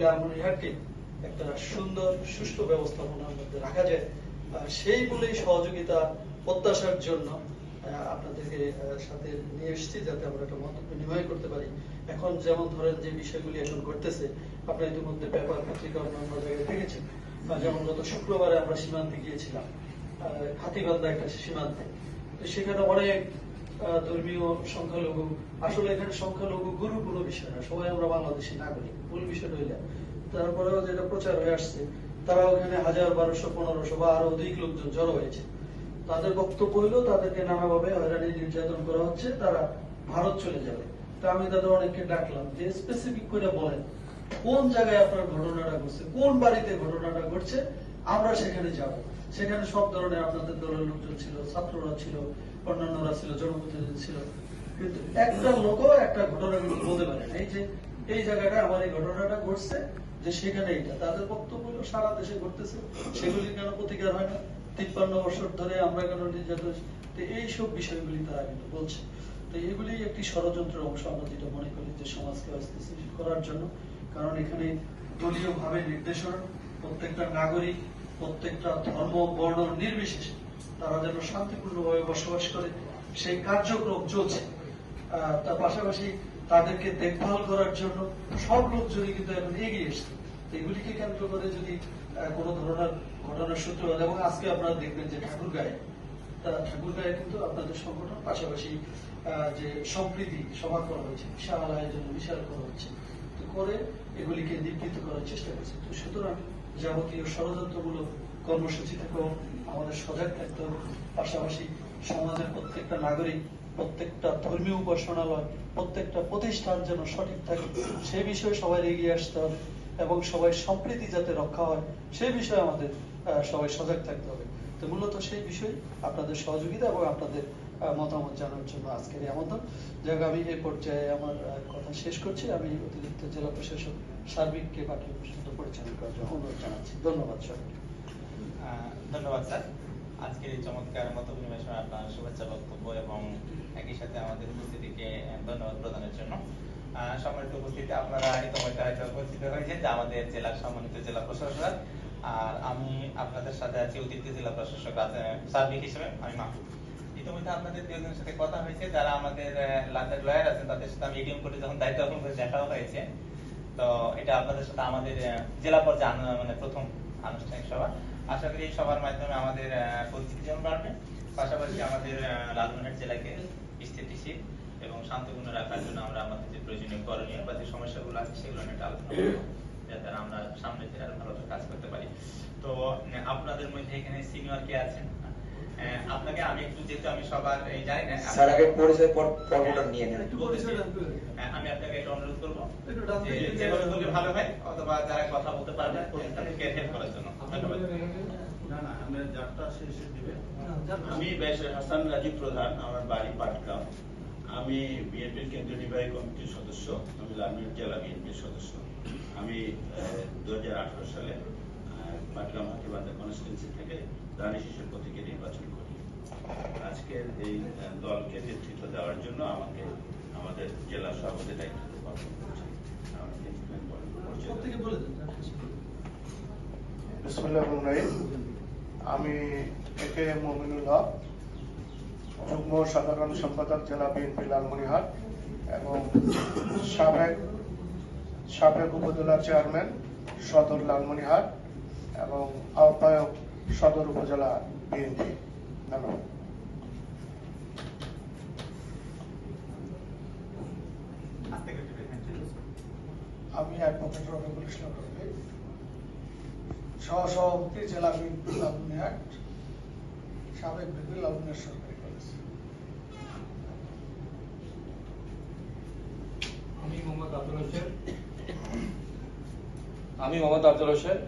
লালমনিরহাটকে একটা সুন্দর সুষ্ঠু ব্যবস্থাপনার মধ্যে রাখা যায়। আহ, সেই বলেই সহযোগিতা প্রত্যাশার জন্য আপনাদেরকে সাথে নিয়ে এসেছি যাতে আমরা একটা মত বিনিময় করতে পারি। এখন যেমন ধরেন যে বিষয়গুলি এখন ঘটতেছে আপনারা ইতিমধ্যে পেপার পত্রিকা অন্যান্য জায়গায় দেখেছেন। যেমন গত শুক্রবারে আমরা সীমান্তে গিয়েছিলাম হাতিবান্ধা একটা সীমান্তে। সেখানে অনেক ধর্মীয় সংখ্যালঘু। আসলে এখানে সংখ্যালঘু গুরু কোনো বিষয় না, সবাই আমরা বাংলাদেশি নাগরিক, মূল বিষয় হইলে তারপরেও যেটা প্রচার হয়ে আসছে তারা ওখানে হাজার বারোশো, পনেরোশো বা আরও অধিক লোকজন জড়ো হয়েছে। তাদের বক্তব্য হলো তাদেরকে নানাভাবে হয়রানি, নির্যাতন করা হচ্ছে, তারা ভারত চলে যাবে। তা আমি তাদের অনেককে ডাকলাম যে স্পেসিফিক করে বলেন, কোন জায়গায় আপনার ঘটনাটা ঘটছে, কোন বাড়িতে ঘটনাটা ঘটছে, আমরা সেখানে যাব। সেখানে সব ধরনের আপনাদের দলের লোকজন ছিল, ছাত্ররা ছিল, অন্যান্যরা ছিল, জনপ্রতিনিধি ছিল। কিন্তু একটা লোকও একটা ঘটনা কিন্তু বলতে পারে এই যে, এই জায়গাটা আমার এই ঘটনাটা ঘটছে যে সেখানে এইটা। তাদের বক্তব্য সারা দেশে ঘটতেছে। সেগুলি কেন প্রতিকার হয় না? তিপ্পান্ন বছর ধরে আমরা কেন নির্যাতন? এইসব বিষয়গুলি তারা কিন্তু বলছে। তো এগুলি একটি ষড়যন্ত্রের অংশ, আমরা যেটা মনে করি যে সমাজকে অস্থিতিশীল করার জন্য। কারণ এখানে দলীয় ভাবে নির্দেশনা, প্রত্যেকটা নাগরিক প্রত্যেকটা ধর্ম, বর্ণ নির্বিশেষে তারা যেন শান্তিপূর্ণভাবে বসবাস করে। সেই কার্যক্রম চলছে। তার পাশাপাশি তাদেরকে দেখভাল করার জন্য সব লোকজনই কিন্তু এখন এগিয়ে এসছে। এগুলিকে কেন্দ্র করে যদি কোনো ধরনের ঘটনার সূত্রপাত এবং আজকে আপনারা দেখবেন যে ঠাকুর গায়ে তারা ঠাকুর গায়ে কিন্তু আপনাদের সংগঠন পাশাপাশি যে সম্প্রীতি সভা করা হয়েছে, বিশাল আয়োজন, বিশাল করা হচ্ছে তো করে এগুলিকে নিবৃত্ত করার চেষ্টা করছে। তো সুতরাং যাবতীয় ষড়যন্ত্রমূলক কর্মসূচি থেকেও আমাদের সজাগ থাকতে হবে। পাশাপাশি সমাজের প্রত্যেকটা নাগরিক, প্রত্যেকটা ধর্মীয় উপাসনালয়, প্রত্যেকটা প্রতিষ্ঠান যেন সঠিক থাকে, সে বিষয়ে সবাই এগিয়ে আসতে হবে এবং সবাই সম্প্রীতি যাতে রক্ষা হয় সেই বিষয়ে আমাদের সবাই সজাগ থাকতে হবে। তো মূলত সেই বিষয়ে আপনাদের সহযোগিতা এবং আপনাদের মতামত জানার জন্য আজকের এই আমন্ত্রণ। যাক আমি এই পর্যায়ে আমার কথা শেষ করছি। আমি অতিরিক্ত জেলা প্রশাসক সার্বিককে পাঠ্য প্রশাসন পরিচালনা করার অনুরোধ জানাচ্ছি। ধন্যবাদ সবাইকে ধন্যবাদ, স্যার। আজকের এই চমৎকার মত বিনিময় আপনার শুভেচ্ছা, বক্তব্য এবং একই সাথে আমাদের উপস্থিতিকে ধন্যবাদ প্রদানের জন্য। সম্মানিত উপস্থিতি আপনারা ইতিমধ্যে পরিচিত হয়েছেন যে আমাদের জেলার সম্মানিত জেলা প্রশাসক, আর আমি আপনাদের সাথে আছি অতিরিক্ত জেলা প্রশাসক সার্বিক হিসেবে, আমি মাহবুব ইতিমধ্যে আপনাদের দুজনের সাথে কথা হয়েছে, যারা আমাদের লান্ডার লয়ার আছেন, তাদের সাথে আমি এডিএম করে যখন দায়িত্ব পালন করে দেখা হয়েছে তো এটা আপনাদের সাথে আমাদের জেলা পর্যায়ে মানে প্রথম আনুষ্ঠানিক সভা। আশা করি এই সভার মাধ্যমে আমাদের পরিচিতি যেমন বাড়বে, পাশাপাশি আমাদের লালমনিরহাট জেলাকে স্থিতিশীল এবং শান্তপূর্ণ রাখার জন্য আমরা আমাদের যে প্রয়োজনীয় করণীয় বা যে সমস্যাগুলো আছে সেগুলো নিয়ে আলোচনা করব, যাতে আমরা সামনে আরও ভালো কাজ করতে পারি। তো, আপনাদের মধ্যে এখানে সিনিয়র কে আছেন? আপনাকে আমি একটু যেহেতু আমি সবার জানি না স্যার আগে পরিচয় পর্বটা নিয়ে নেন একটু। হ্যাঁ, আমি আপনাকে একটা অনুরোধ করব যে যেভাবে ভালো হয় অথবা যারা কথা বলতে পারবে তাদেরকে হেল্প করার জন্য। ধন্যবাদ। না না আমরা যাত্রা শেষে দিবে। আমি বেশ হাসান রাজীব প্রধান আমার বাড়ি পাটগ্রাম। আমি বিএনপির কেন্দ্রীয় নির্বাহী কমিটির সদস্য আমি লালমির জেলা বিএনপির সদস্য। আমি দু কনস্টিটুয়েন্সি থেকে দানি শিশুর প্রতীকে নির্বাচন করি। আজকের এই দলকে নেতৃত্ব দেওয়ার জন্য আমাকে আমাদের জেলা সভাপতি দায়িত্ব পালন করছে আমাকে। আমি একে মমিনুল হক যুগ্ম সাধারণ সম্পাদক জেলা বিএনপি লালমনিহাট এবং সাবেক সাবেক উপজেলা চেয়ারম্যান সদর আহ্বায়ক সদর উপজেলা বিএনপি ধন্যবাদ। আমি অ্যাডভোকেট রবিকুল ইসলাম রবি সহসভাপতি জেলা বিএনপি সাবেক বিপি সরকারি কলেজ। আমি মোহাম্মদ আব্দুল হোসেন। আমি মোহাম্মদ আফজল হোসেন।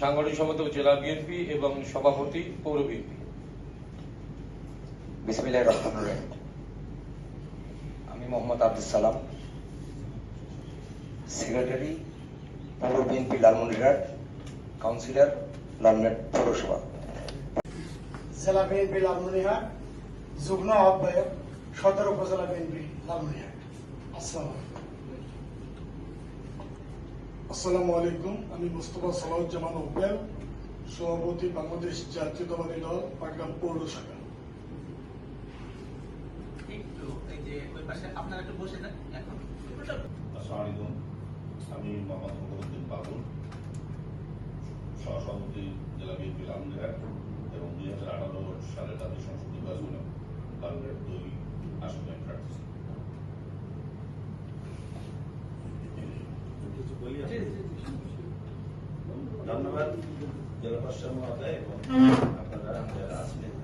সাংগঠনিক সম্পাদক জেলা বিএনপি এবং সভাপতি, পৌর বিএনপি। বিসমিল্লাহির রহমানির রহিম। আমি মোহাম্মদ আব্দুল সালাম, সেক্রেটারি, পৌর বিএনপি লালমনিরহাট, কাউন্সিলর, লালমনিরহাট পৌরসভা। জেলা বিএনপি লালমনিরহাট, যুগ্ম আহ্বায়ক, সদর উপজেলা বিএনপি লালমনিরহাট। আসসালাম আসসালামু আলাইকুম আমি মুস্তফা সালাউজ্জামান ওপেল সভাপতি বাংলাদেশ জাতীয়তাবাদী দল পাটগ্রাম পৌর শাখা একটু এই যে ওই পাশে আপনারা একটু বসে যান এখন। আসসালামু আলাইকুম আমি মোহাম্মদ ফখরুদ্দিন বাবুল সহসভাপতি জেলা বিএনপি লালমনিরহাট এবং দুই হাজার আঠারো সালের জাতীয় সংসদ নির্বাচনে লালমনিরহাট দুই আসনে প্রার্থী ছিলাম। কিছু বলি আমি? ধন্যবাদ। জেলা প্রশাসন মহোদয় এবং আপনারা যারা আছেন